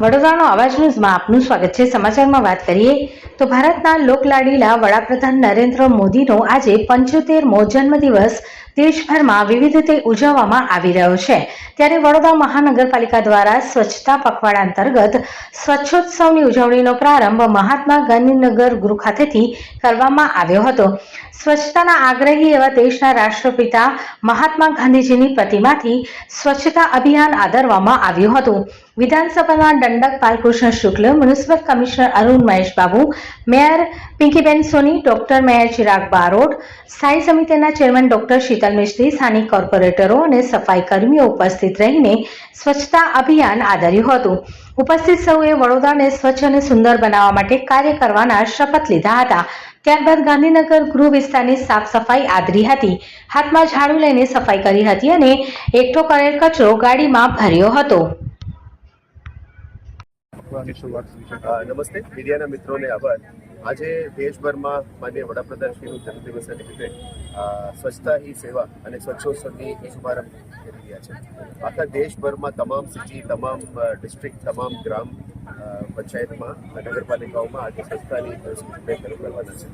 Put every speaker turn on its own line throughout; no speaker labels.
વડોદરાનો અવાજ ન્યૂઝમાં આપનું સ્વાગત છે. સમાચારમાં વાત કરીએ તો ભારતના લોકલાડીલા વડાપ્રધાન નરેન્દ્ર મોદીનો આજે પંચોતેરમો જન્મદિવસ દેશભરમાં વિવિધ રીતે ઉજવવામાં આવી રહ્યો છે. ત્યારે વડોદરા મહાનગરપાલિકા દ્વારા સ્વચ્છતા પખવાડા અંતર્ગત સ્વચ્છોત્સવની ઉજવણીનો પ્રારંભ મહાત્મા ગાંધીનગર ગૃહ ખાતેથી કરવામાં આવ્યો હતો. સ્વચ્છતાના આગ્રહી એવા દેશના રાષ્ટ્રપિતા મહાત્મા ગાંધીજીની પ્રતિમાથી સ્વચ્છતા અભિયાન આદરવામાં આવ્યું હતું. વિધાનસભાના દંડક Balkrishna Shukla, municipal commissioner Arun Mahesh Babu, mayor Pinkiben Soni, doctor mayor Chirag Barot, સ્થાયી સમિતિના ચેરમેન ડોક્ટર શીતલ મિસ્ત્રી સ્થાનિક કોર્પોરેટરો અને સફાઈ કર્મીઓ ઉપસ્થિત રહીને સ્વચ્છતા અભિયાન આદર્યું હતું. ઉપસ્થિત સૌએ વડોદરાને સ્વચ્છ અને સુંદર બનાવવા માટે કાર્ય કરવાના શપથ લીધા હતા. ત્યારબાદ ગાંધીનગર ગૃહ વિસ્તારની સાફ સફાઈ આદરી હતી. હાથમાં ઝાડુ લઈને સફાઈ કરી હતી અને એકઠો કરેલ કચરો ગાડીમાં ભર્યો હતો.
આપવાની શરૂઆત કરી છે. નમસ્તે. મીડિયાના મિત્રોને આભાર. આજે દેશભરમાં માન્ય વડાપ્રધાનશ્રીનું જન્મદિવસ નિમિત્તે સ્વચ્છતા હી સેવા અને સ્વચ્છોત્સવની શુભારંભ કરી રહ્યા છે. આખા દેશભરમાં તમામ સિટી, તમામ ડિસ્ટ્રિક્ટ તમામ ગ્રામ પંચાયતમાં નગરપાલિકાઓમાં આજે સ્વચ્છતાની શરૂ કરવાના છે.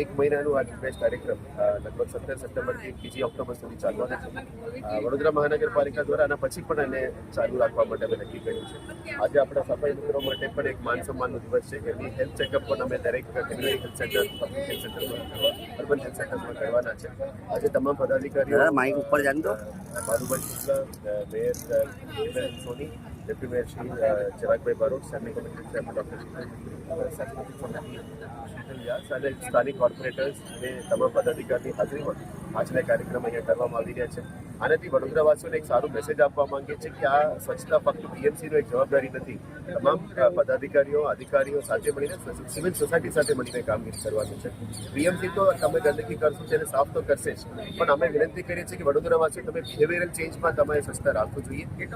એક મહિનાનું આ ઝુંબેશ કાર્યક્રમ લગભગ સત્તર સપ્ટેમ્બરથી બીજી ઓક્ટોબર સુધી ચાલવાનો છે વડોદરા મહાનગરપાલિકા દ્વારા આના પછી પણ એને ચાલુ રાખવા માટે અમે નક્કી કર્યું છે. આજે આપણા સફાઈ મિત્રો માટે પણ એક માન સન્માનનો દિવસ છે કે એની હેલ્થ ચેકઅપ પણ અમે દરેક કેન્દ્રીય હેલ્થ સેન્ટર પબ્લિક હેલ્થ સેન્ટરમાં અર્બન હેલ્થ સેન્ટરમાં કરવાના છે. આજે તમામ પદાધિકારીઓ
માઇક ઉપર જાન દો.
Shukla mayor Soni deputy mayor Shri Chiragbhai Barot સ્થાનિક કમિશનર ચેરમેન ડોક્ટર અને સ્થાનિક કોર્પોરેટર્સ અને તમામ પદાધિકારીની હાજરીમાં આજના કાર્યક્રમ અહીંયા કરવામાં આવી રહ્યા છે આનાથી વડોદરાવાસીઓને એક સારો મેસેજ આપવા માંગે છે કે આ સ્વચ્છતા ફક્ત બીએમસીનો એક જવાબદારી નથી તમામ પદાધિકારીઓ અધિકારીઓ સાથે મળીને સિવિલ સોસાયટી સાથે મળીને કામગીરી કરવાનું છે બીએમસી તો તમે ગંદકી કરશો તેને સાફ તો કરશે જ પણ અમે વિનંતી કરીએ છીએ કે વડોદરાવાસીઓ તમે બિહેવિયરલ ચેન્જમાં તમારે સ્વચ્છતા રાખવું જોઈએ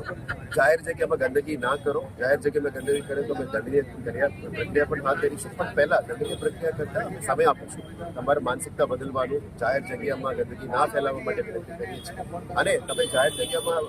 જાહેર જગ્યામાં ગંદકી ના કરો, જાહેર જગ્યામાં ગંદકી કરે, તો અમે દંડનીય પ્રક્રિયા પણ હાથ ધરીશું પણ પહેલા દંડનીય પ્રક્રિયા કરતા અમે સામે આપીશું તમારે માનસિકતા બદલવાનું, જાહેર જગ્યામાં ગંદકી ના ફેલાવવા માટે પ્રયત્ન કરીએ છીએ. અને તમે જાહેર જગ્યામાં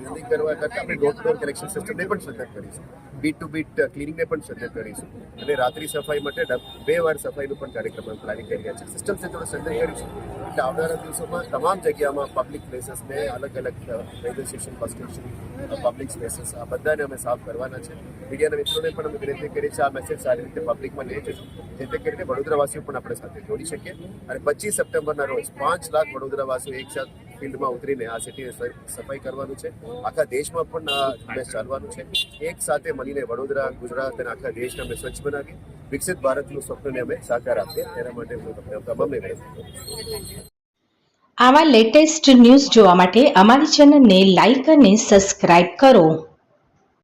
ગંદકી કરવા કરતાં આપણે ડોર ડોર કલેક્શન સિસ્ટમને પણ સજ્જત કરીશું બીટ ટુ બીટ ક્લિનિંગને પણ સજ્જત કરીશું અને રાત્રિ સફાઈ માટે બે વાર સફાઈનું પણ કાર્યક્રમ પ્લાનિંગ કરી રહ્યા છે સિસ્ટમ સજ્જત કરીશું એટલે આવનારા દિવસોમાં તમામ જગ્યામાં પબ્લિક પ્લેસીસને અલગ અલગ railway station bus station public spaces આ બધાને અમે સાફ કરવાના છે. મીડિયાના મિત્રોને પણ અમે વિનંતી કરીએ છીએ આ મેસેજ સારી રીતે પબ્લિકમાં લઈ જશું જેથી કરીને વડોદરાવાસીઓ પણ આપણે સાથે જોડી શકીએ. અને પચીસ સપ્ટેમ્બરના રોજ પાંચ લાખ વડોદરાવાસીઓ એક સાથ ફિલ્ડમાં ઉતરીને આ સિટીને સફાઈ કરવાનું છે. આખા દેશમાં પણ આ ઝુંબેશ ચાલવાનું છે. એક સાથે મળીને વડોદરા, ગુજરાત અને આખા દેશને અમે સ્વચ્છ બનાવીએ. વિકસિત ભારતનું સ્વપ્નને અમે સાકાર આપીએ. તેના માટે હું તમને તમામને
આવા લેટેસ્ટ ન્યૂઝ જોવા માટે અમારી ચેનલને લાઇક અને સબસ્ક્રાઇબ કરો.